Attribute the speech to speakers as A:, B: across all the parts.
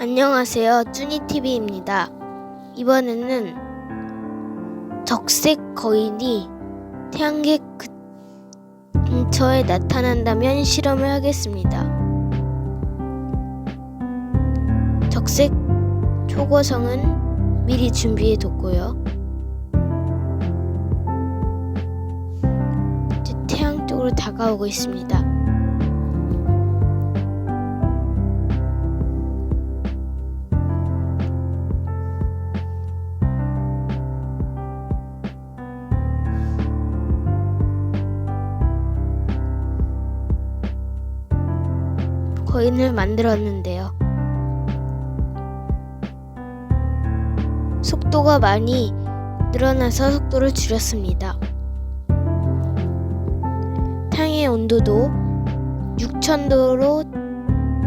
A: 안녕하세요. 쭈니TV입니다. 이번에는 적색 거인이 태양계 그- 근처에 나타난다면 실험을 하겠습니다. 적색 초고성은 미리 준비해 뒀고요. 이제 태양 쪽으로 다가오고 있습니다. 거인을 만들었는데요. 속도가 많이 늘어나서 속도를 줄였습니다. 태양의 온도도 6000도로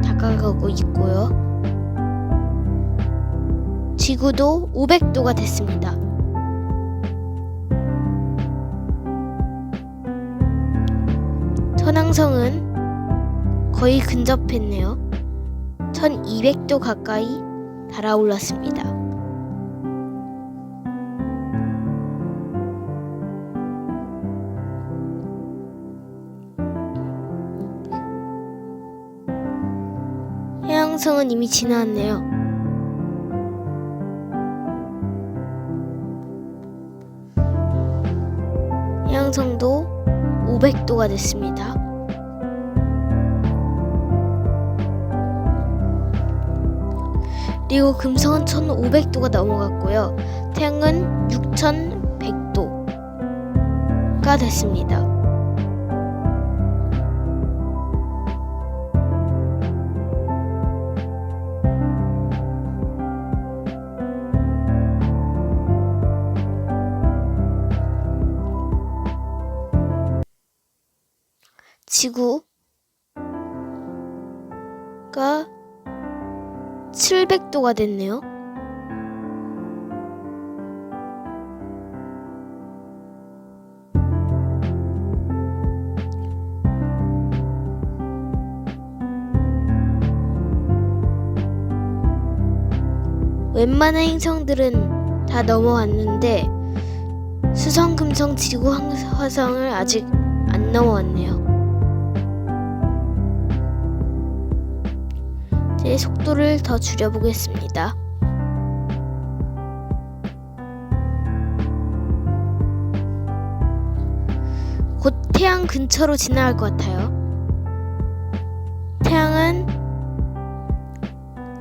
A: 다가가고 있고요. 지구도 500도가 됐습니다. 천왕성은 거의 근접했네요. 1200도 가까이 달아올랐습니다. 해양성은 이미 지나왔네요. 해양성도 500도가 됐습니다. 그리고 금성은 1500도가 넘어갔고요. 태양은 6100도가 됐습니다. 지구가 700도가 됐네요. 웬만한 행성들은 다 넘어왔는데 수성, 금성, 지구, 황- 화성을 아직 안 넘어왔네요. 제 속도를 더 줄여보겠습니다. 곧 태양 근처로 지나갈 것 같아요. 태양은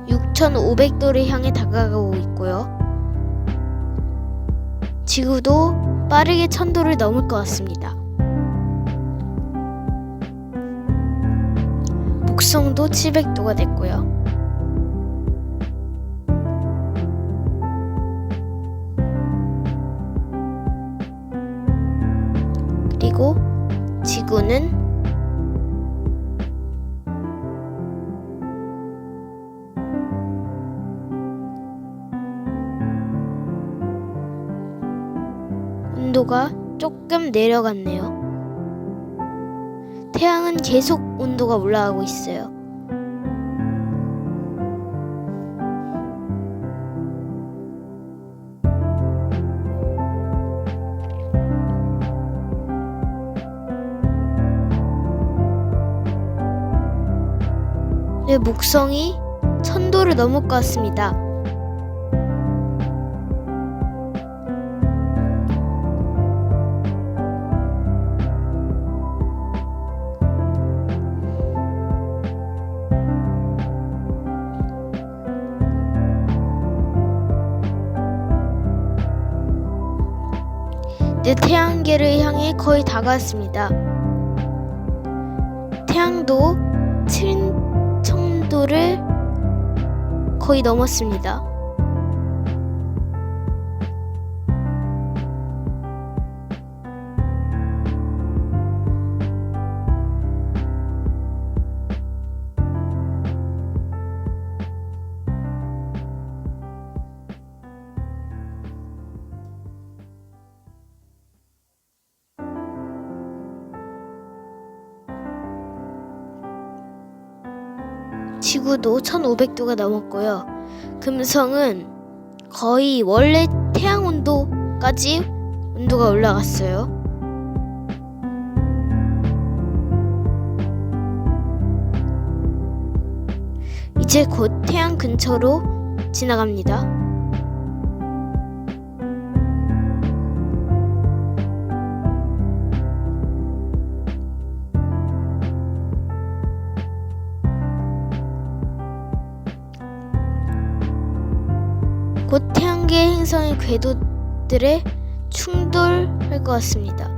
A: 6,500도를 향해 다가가고 있고요. 지구도 빠르게 1000도를 넘을 것 같습니다. 목성도 700도가 됐고요. 그리고 지구는 온도가 조금 내려갔네요. 태양은 계속 온도가 올라가고 있어요. 내 목성이 천도를 넘을 것 같습니다. 내 태양계를 향해 거의 다가왔습니다. 태양도 7천도를 거의 넘었습니다. 지구도 1500도가 넘었고요. 금성은 거의 원래 태양 온도까지 온도가 올라갔어요. 이제 곧 태양 근처로 지나갑니다. 태양계 행성의 궤도들에 충돌할 것 같습니다.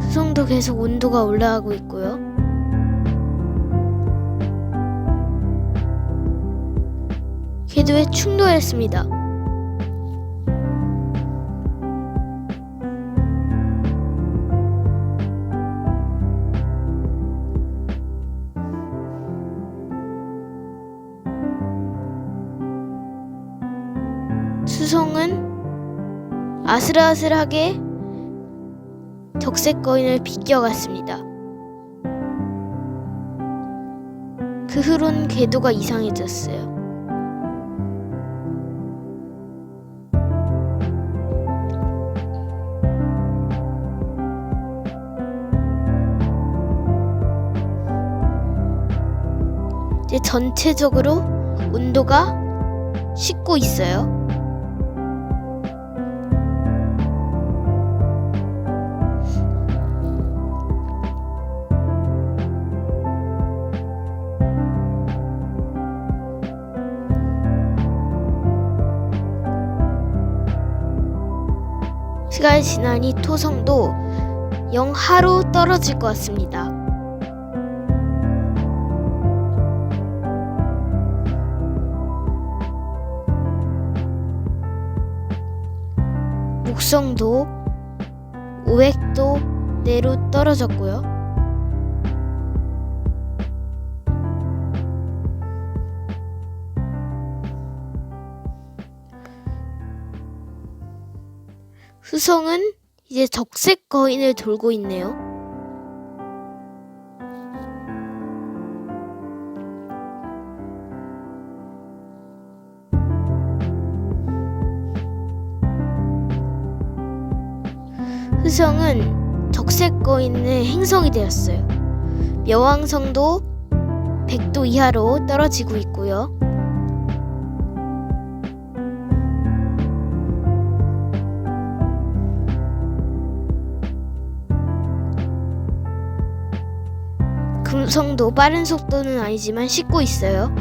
A: 수성도 계속 온도가 올라가고 있고요. 궤도에 충돌했습니다. 아슬아슬하게 적색 거인을 비껴갔습니다. 그 후론 궤도가 이상해졌어요. 이제 전체적으로 온도가 식고 있어요. 시간이 지나니 토성도 영하로 떨어질 것 같습니다. 목성도 500도 내로 떨어졌고요. 수성은 이제 적색 거인을 돌고 있네요. 흐성은 적색 거인의 행성이 되었어요. 여왕성도 100도 이하로 떨어지고 있고요. 금성도 빠른 속도는 아니지만 씻고 있어요.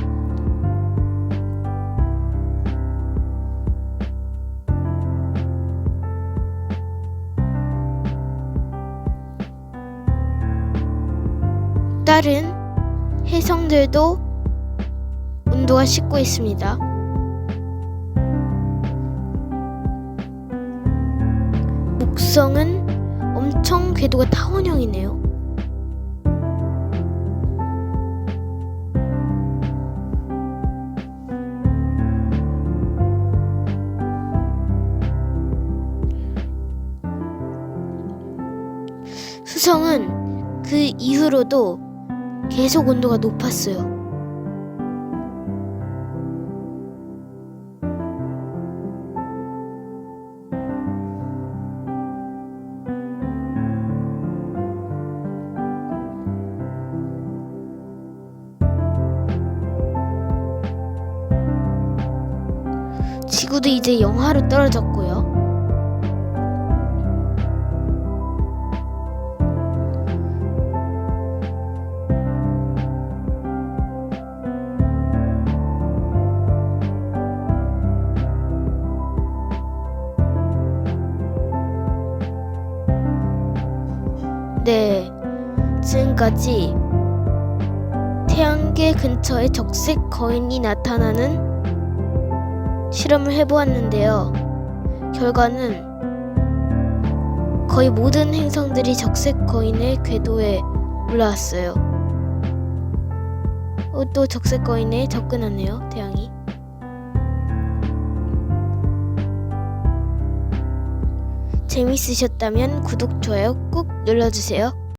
A: 다른 해성들도 온도가 식고 있습니다. 목성은 엄청 궤도가 타원형이네요. 수성은 그 이후로도 계속 온도가 높았어요. 지구도 이제 영하로 떨어졌고요. 네, 지금까지 태양계 근처에 적색 거인이 나타나는 실험을 해보았는데요. 결과는 거의 모든 행성들이 적색 거인의 궤도에 올라왔어요. 어, 또 적색 거인에 접근하네요, 태양이. 재밌으셨다면 구독, 좋아요 꾹 눌러주세요.